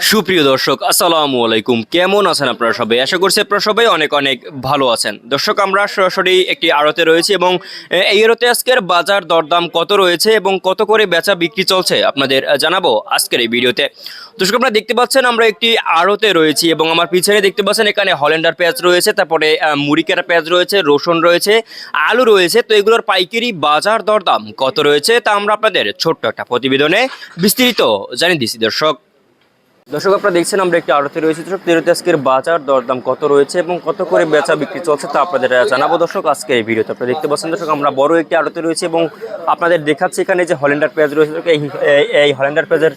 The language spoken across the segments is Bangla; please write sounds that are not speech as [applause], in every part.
সুপ্রিয় দর্শক, আসসালামু আলাইকুম। কেমন আছেন আপনারা সবাই? আশা করছি আপনারা সবাই অনেক অনেক ভালো আছেন। দর্শক, আমরা সরাসরি একটি আড়তে রয়েছি এবং এই আড়তে আজকের বাজার দরদাম কত রয়েছে এবং কত করে বেচা বিক্রি চলছে আপনাদের জানাব আজকের এই ভিডিওতে। দর্শক, আপনারা দেখতে পাচ্ছেন আমরা একটি আড়তে রয়েছি এবং আমার পিছনে দেখতে পাচ্ছেন এখানে হল্যান্ডার পেঁয়াজ রয়েছে, তারপরে মুড়িকেরা পেঁয়াজ রয়েছে, রসুন রয়েছে, আলু রয়েছে। তো এগুলোর পাইকারি বাজার দরদাম কত রয়েছে তা আমরা আপনাদের ছোট্ট একটা প্রতিবেদনে বিস্তারিত জানিয়ে দিচ্ছি। দর্শক দর্শক, আপনারা দেখছেন, আমরা একটি আড়তে রয়েছে। দর্শক, তেরোতে আজকের বাজার দরদাম কত রয়েছে এবং কত করে বেচা বিক্রি চলছে তা আপনাদের জানাব। দর্শক, আজকে এই ভিডিওতে আপনারা দেখতে পাচ্ছেন, দর্শক, আমরা বড় একটি আড়তে রয়েছে এবং আপনাদের দেখাচ্ছি এখানে যে হল্যান্ডার পেঁয়াজ রয়েছে। এই, এই- এই পেঁয়াজের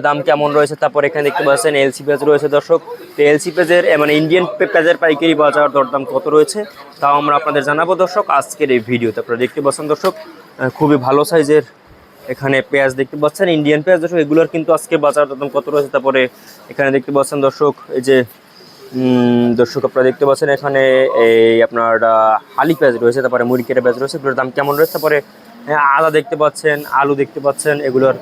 দাম কেমন রয়েছে তারপর এখানে দেখতে পাচ্ছেন এলসি পেঁয়াজ রয়েছে। দর্শক, তো এলসি পেঁয়াজের মানে ইন্ডিয়ান পেঁয়াজের পাইকারি বাজার দরদাম কত রয়েছে তাও আমরা আপনাদের জানাব। দর্শক, আজকের এই ভিডিওতে আপনারা দেখতে পাচ্ছেন, দর্শক খুবই ভালো সাইজের এখানে পেঁয়াজ দেখতে পাচ্ছেন ইন্ডিয়ান পেঁয়াজ দর্শক, এগুলোর কিন্তু আজকে বাজার দাম কত রয়েছে তারপরে এখানে দেখতে পাচ্ছেন দর্শক, এই যে দর্শক আপনারা দেখতে পাচ্ছেন এখানে এই আপনার হালি পেঁয়াজ রয়েছে, তারপরে মুড়ি কেটে পেঁয়াজ রয়েছে, এগুলোর দাম কেমন রয়েছে? তারপরে আদা দেখতে পাচ্ছেন, আলু দেখতে পাচ্ছেন, এগুলোর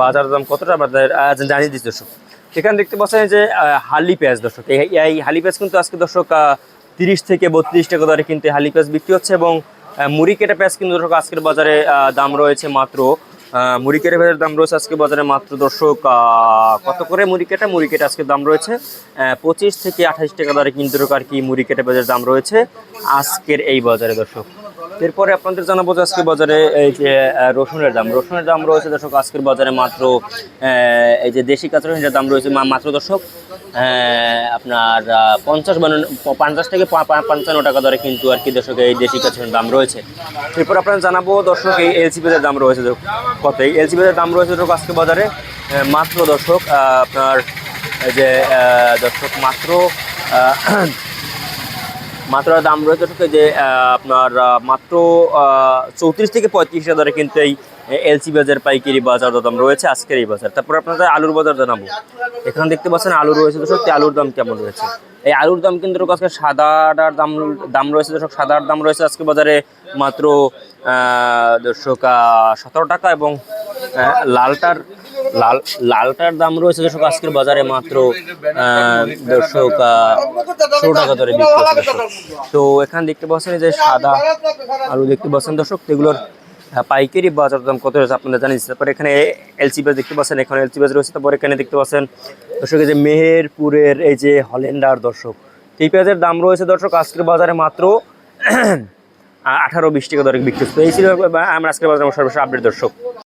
বাজার দাম কতটা আপনাদের জানিয়ে দিচ্ছি দর্শক। এখানে দেখতে পাচ্ছেন যে হালি পেঁয়াজ দর্শক, এই হালি পেঁয়াজ কিন্তু আজকে দর্শক তিরিশ থেকে বত্রিশ টাকা দরে কিন্তু হালি পেঁয়াজ বিক্রি হচ্ছে এবং মুড়ি কেটে পেঁয়াজ কিন্তু দর্শক আজকের বাজারে দাম রয়েছে মাত্র আহ, মুড়ি কেটে পেঁয়াজের দাম রয়েছে আজকে বাজারে মাত্র দর্শক কত করে মুড়ি কেটে মুড়ি কেটে আজকে দাম রয়েছে পঁচিশ থেকে আঠাশ টাকা দরে কিন্তু আর কি মুড়ি কেটে পেঁয়াজের দাম রয়েছে আজকের এই বাজারে দর্শক। এরপরে আপনাদের জানাব যে আজকে বাজারে এই যে রসুনের দাম। রসুনের দাম রয়েছে দর্শক, আজকের বাজারে মাত্র এই যে দেশি কাঁচা রসুনের দাম রয়েছে মাত্র দর্শক আপনার পঞ্চাশ পঞ্চাশ থেকে পঞ্চান্ন টাকা দরে কিন্তু আর কি দর্শক এই দেশি কাঁচার দাম রয়েছে। এরপর আপনারা জানাব দর্শক, এই এলসি পেজের দাম রয়েছে কত? এই এলসি পেজের দাম রয়েছে দর্শক আজকে বাজারে মাত্র দর্শক আপনার যে দর্শক মাত্র মাত্র দাম রয়েছে দর্শক যে আপনার মাত্র চৌত্রিশ থেকে পঁয়ত্রিশ হাজারে কিন্তু এই এলসি বাজার, পাইকারি বাজার দাম রয়েছে আজকের এই বাজার। তারপর আপনাদের আলুর বাজার জানাব। এখানে দেখতে পাচ্ছেন আলু রয়েছে তো সত্যি আলুর দাম কেমন রয়েছে? এই আলুর দাম কিন্তু আজকে সাদাটার দাম দাম রয়েছে দর্শক সাদার দাম রয়েছে আজকে বাজারে মাত্র দর্শক সতেরো টাকা এবং লালটার লাল, লালটার দাম রয়েছে দর্শক, আজকের বাজারে মাত্র দর্শক ষোলো টাকা ধরে বিক্রি তো এখানে দেখতে পাচ্ছেন যে সাদা আলু দেখতে পাচ্ছেন দর্শক, এগুলোর পাইকারি বাজার দাম কত রয়েছে আপনাদের জানিয়ে দিচ্ছি তারপরে এখানে এলসি পেজ দেখতে পাচ্ছেন, এখানে এলসি পেজ রয়েছে, তারপরে এখানে দেখতে পাচ্ছেন দর্শক, এই যে মেহেরপুরের এই যে হলেন্ডার দর্শক, এই পেঁয়াজের দাম রয়েছে দর্শক, আজকের বাজারে মাত্র [clears throat] আঠারো বিশ টাকা দরে বিক্রি এই ছিল, আমরা আজকের বাজারে সর্বশেষ আপডেট দর্শক।